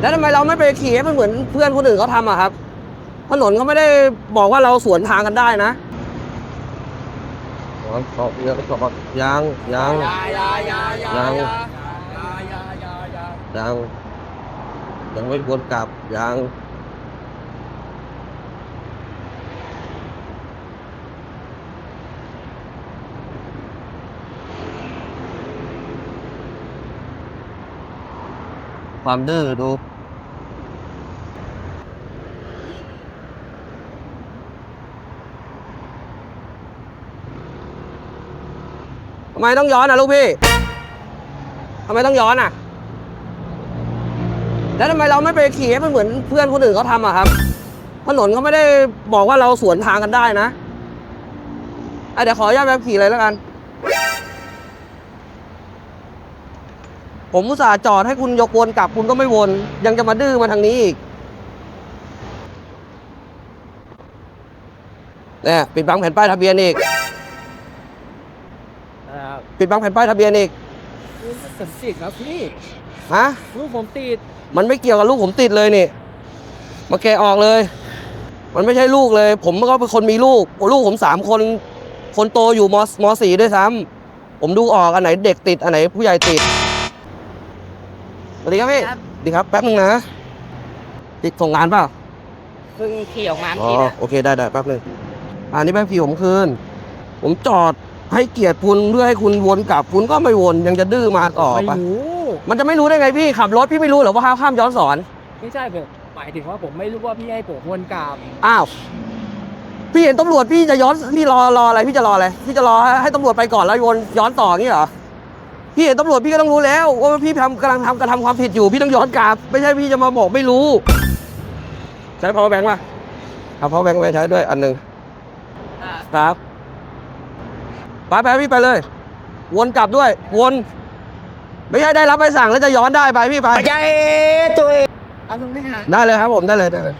แล้วทำไมเราไม่ไปขี่ให้มันเหมือนเพื่อนคนอื่นเขาทำอะครับ ถนนเขาไม่ได้บอกว่าเราสวนทางกันได้นะขอบเยอะขอบยังยังยายายายายังยายายายายังยังไม่ควรกลับยังความดื้อดูำไมต้องย้อนอะลูกพี่ทำไมต้องย้อนอะ แล้วทำไมเราไม่ไปขี่ให้มันเหมือนเพื่อนคนอื่นเขาทำอะครับ ถนนเขาไม่ได้บอกว่าเราสวนทางกันได้นะอะเดี๋ยวขออนุญาตแบบขี่เลยแล้วกัน ผมอุตส่าห์จอดให้คุณยกวนกลับคุณก็ไม่วน ยังจะมาดื้อมาทางนี้อีกเนี่ยปิดบังแผ่นป้ายทะเบียนอีก ปิดบังแผ่นป้ายทะเบียนอีกสันติครับพี่ฮะลูกผมติด มันไม่เกี่ยวกับลูกผมติดเลยนี่ มาแกะออกเลย มันไม่ใช่ลูกเลย ผมก็เป็นคนมีลูก ลูกผมสามคน คนโตอยู่มมสี่ด้วยซ้ำผมดูออกอันไหนเด็กติด อันไหนผู้ใหญ่ติด สวัสดีครับพี่ครับสวัสดีครับ แป๊บนึงนะ ติดส่งงานเปล่าเพิ่งขี่ออกมาอ๋อทีนะโอเคได้ได้แป๊บนึงอันนี้แป๊บพี่ผมคืน ผมจอด ให้เกียรติคุณเพื่อให้คุณวนกลับคุณก็ไม่วนยังจะดื้อมาต่อไม่ไปรู้มันจะไม่รู้ได้ไงพี่ขับรถพี่ไม่รู้เหรอว่าห้ามข้ามย้อนสอน ไม่ใช่แบบหมายถึงว่าผมไม่รู้ว่าพี่ให้ผมวนกลับอ้าวพี่เห็นตำรวจพี่จะย้อนพี่รอรออะไรพี่จะรออะไรพี่จะรอให้ให้ตำรวจไปก่อนแล้ววนย้อนต่ออย่างนี้เหรอพี่เห็นตำรวจพี่ก็ต้องรู้แล้วว่าพี่ทำกำลังทำกระทำความผิดอยู่พี่ต้องย้อนกลับ ไม่ใช่พี่จะมาบอกไม่รู้ ใช้ power bank ป่ะเอา power bank ไปใช้ด้วยอันหนึ่งครับ ไปไปพี่ไปเลย วนกลับด้วย วน ไม่ใช่ได้รับใบสั่งแล้วจะย้อนได้ไปพี่ไปใช่ตัวเองเอาตรงนี้นะได้เลยครับผมได้เลยได้เลย